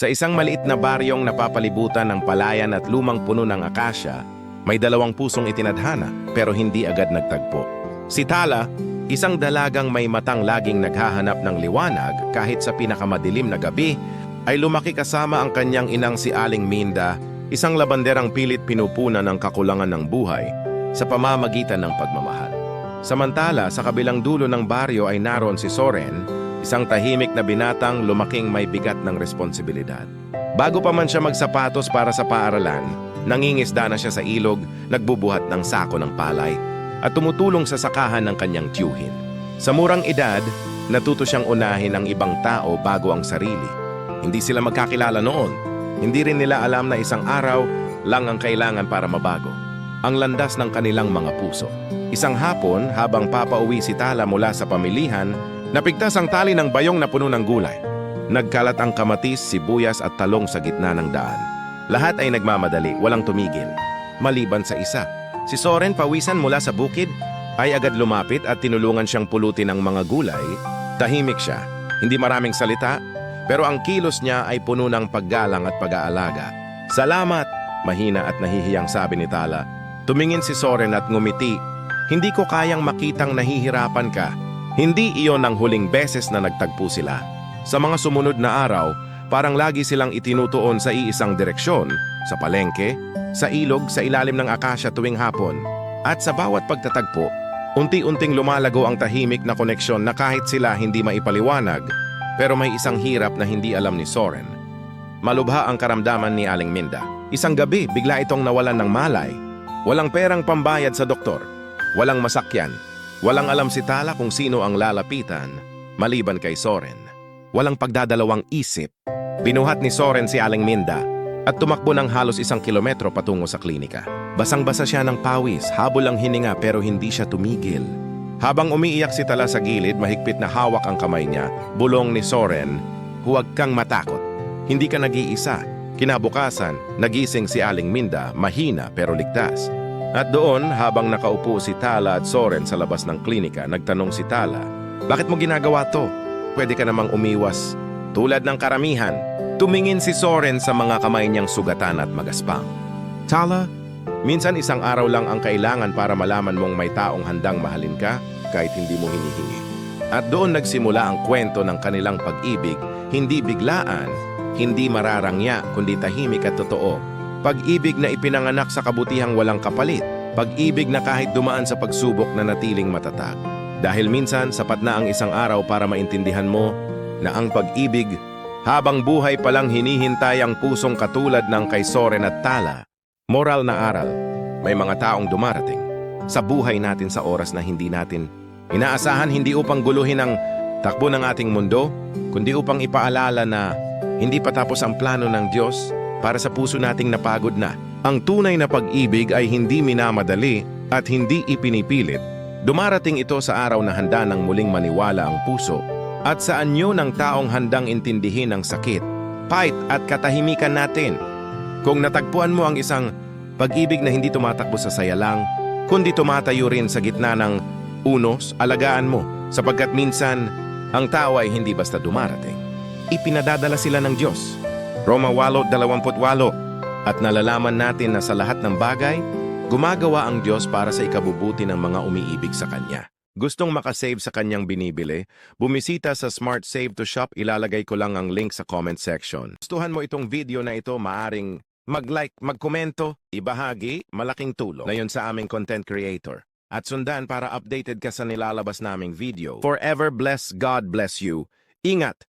Sa isang maliit na baryong napapalibutan ng palayan at lumang puno ng akasya, may dalawang pusong itinadhana pero hindi agad nagtagpo. Si Tala, isang dalagang may matang laging naghahanap ng liwanag kahit sa pinakamadilim na gabi, ay lumaki kasama ang kanyang inang si Aling Minda, isang labanderang pilit pinupunan ng kakulangan ng buhay sa pamamagitan ng pagmamahal. Samantala, sa kabilang dulo ng baryo ay naroon si Soren, isang tahimik na binatang lumaking may bigat ng responsibilidad. Bago pa man siya magsapatos para sa paaralan, nangingisda na siya sa ilog, nagbubuhat ng sako ng palay, at tumutulong sa sakahan ng kanyang tiyuhin. Sa murang edad, natuto siyang unahin ang ibang tao bago ang sarili. Hindi sila magkakilala noon. Hindi rin nila alam na isang araw lang ang kailangan para mabago. Ang landas ng kanilang mga puso. Isang hapon, habang papauwi si Tala mula sa pamilihan, napigtas ang tali ng bayong na puno ng gulay. Nagkalat ang kamatis, sibuyas at talong sa gitna ng daan. Lahat ay nagmamadali, walang tumigil. Maliban sa isa. Si Soren pawisan mula sa bukid, ay agad lumapit at tinulungan siyang pulutin ang mga gulay. Tahimik siya, hindi maraming salita, pero ang kilos niya ay puno ng paggalang at pag-aalaga. Salamat! Mahina at nahihiyang sabi ni Tala. Tumingin si Soren at ngumiti. Hindi ko kayang makitang nahihirapan ka. Hindi iyon ang huling beses na nagtagpo sila. Sa mga sumunod na araw, parang lagi silang itinutuon sa iisang direksyon, sa palengke, sa ilog, sa ilalim ng akasya tuwing hapon. At sa bawat pagtatagpo, unti-unting lumalago ang tahimik na koneksyon na kahit sila hindi maipaliwanag, pero may isang hirap na hindi alam ni Soren. Malubha ang karamdaman ni Aling Minda. Isang gabi, bigla itong nawalan ng malay. Walang perang pambayad sa doktor. Walang masakyan. Walang alam si Tala kung sino ang lalapitan, maliban kay Soren. Walang pagdadalawang isip. Binuhat ni Soren si Aling Minda at tumakbo ng halos isang kilometro patungo sa klinika. Basang-basa siya ng pawis, habol ang hininga pero hindi siya tumigil. Habang umiiyak si Tala sa gilid, mahigpit na hawak ang kamay niya, bulong ni Soren, huwag kang matakot. Hindi ka nag-iisa. Kinabukasan, nagising si Aling Minda, mahina pero ligtas. At doon, habang nakaupo si Tala at Soren sa labas ng klinika, nagtanong si Tala, Bakit mo ginagawa to? Pwede ka namang umiwas. Tulad ng karamihan, tumingin si Soren sa mga kamay niyang sugatan at magaspang. Tala, minsan isang araw lang ang kailangan para malaman mong may taong handang mahalin ka kahit hindi mo hinihingi. At doon nagsimula ang kwento ng kanilang pag-ibig, hindi biglaan, hindi mararangya, kundi tahimik at totoo. Pag-ibig na ipinanganak sa kabutihang walang kapalit. Pag-ibig na kahit dumaan sa pagsubok na natiling matatag. Dahil minsan, sapat na ang isang araw para maintindihan mo na ang pag-ibig, habang buhay palang hinihintay ang pusong katulad ng kay Soren at Tala. Moral na aral, may mga taong dumarating sa buhay natin sa oras na hindi natin inaasahan hindi upang guluhin ang takbo ng ating mundo, kundi upang ipaalala na hindi pa tapos ang plano ng Diyos para sa puso nating napagod na. Ang tunay na pag-ibig ay hindi minamadali at hindi ipinipilit. Dumarating ito sa araw na handa ng muling maniwala ang puso at sa anyo ng taong handang intindihin ang sakit, fight at katahimikan natin. Kung natagpuan mo ang isang pag-ibig na hindi tumatakbo sa saya lang, kundi tumatayo rin sa gitna ng unos, alagaan mo, sapagkat minsan ang tao ay hindi basta dumarating. Ipinadadala sila ng Diyos. Roma 8.28 At nalalaman natin na sa lahat ng bagay, gumagawa ang Diyos para sa ikabubuti ng mga umiibig sa Kanya. Gustong makasave sa kanyang binibili? Bumisita sa Smart Save to Shop, ilalagay ko lang ang link sa comment section. Gustuhan mo itong video na ito, maaring mag-like, magkomento, ibahagi, malaking tulong na sa aming content creator. At sundan para updated ka sa nilalabas naming video. Forever bless God bless you. Ingat!